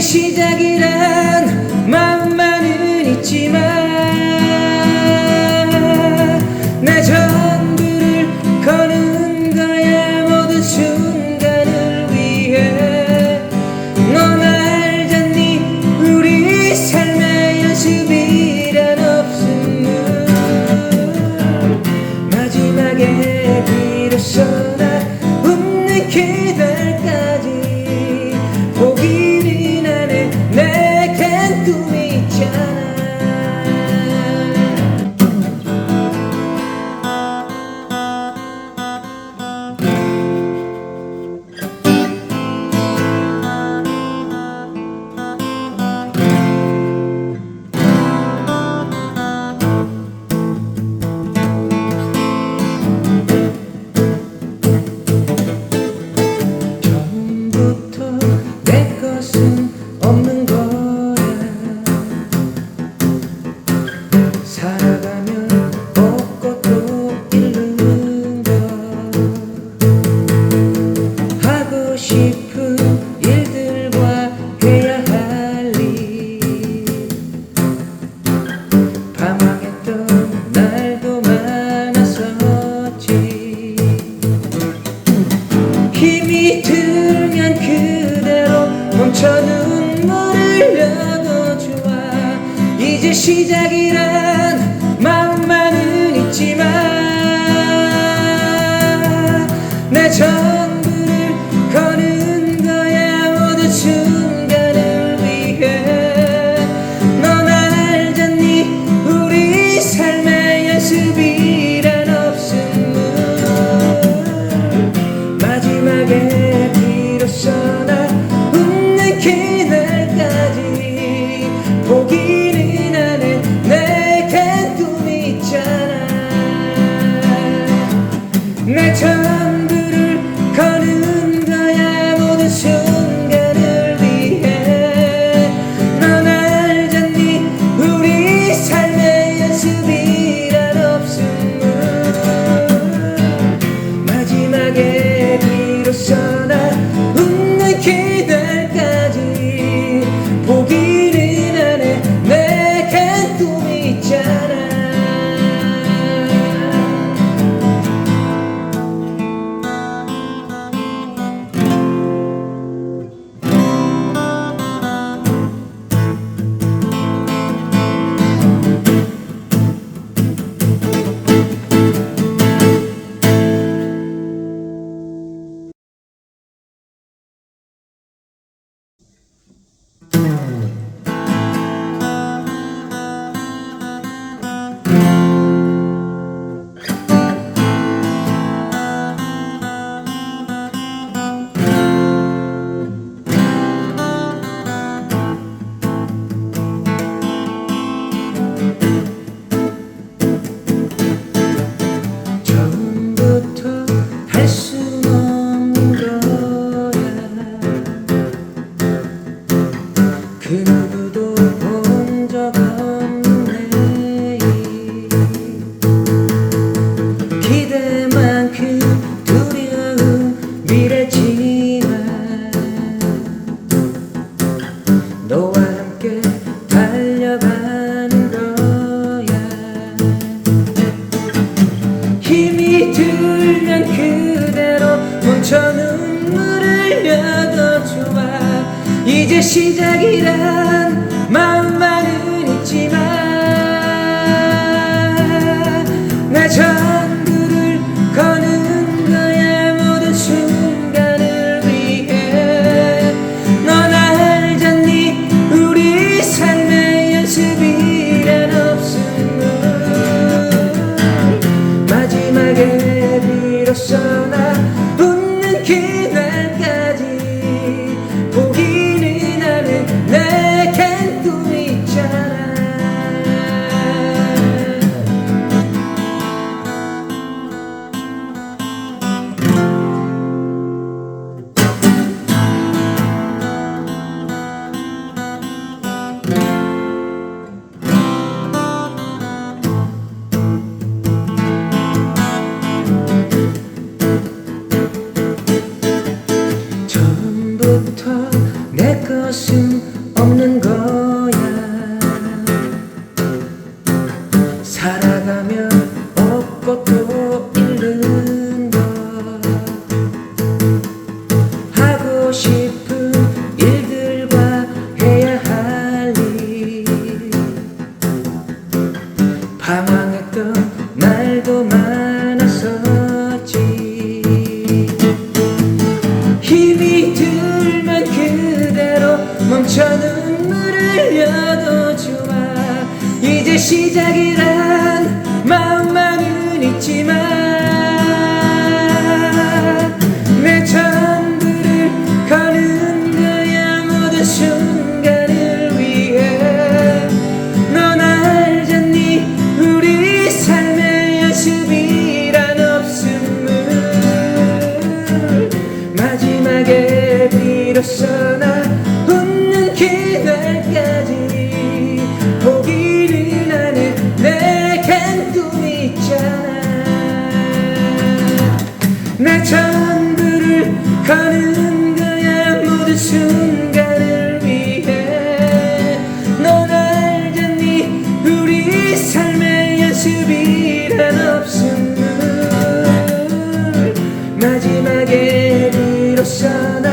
시작이란 맘만은 있지만 you 시작이란 마음만은 있지만 Keşi de giren ben 순 없는 거야. 살아가면 없고 또 잃는 것. 하고 싶은 일들과 해야 할 일. 방황했던 날도 많았었지. 힘이 저 눈물을 좋아. 이제 시작이란 마음만은 있지만 내 전부를 거는 거야. 모든 순간을 위해 넌 알잖니. 우리 삶의 연습이란 없음을 마지막에 비로소 거야 모든 순간을 위해 넌 알잖니? 우리 삶의 연습이란 없음을 마지막에 비로소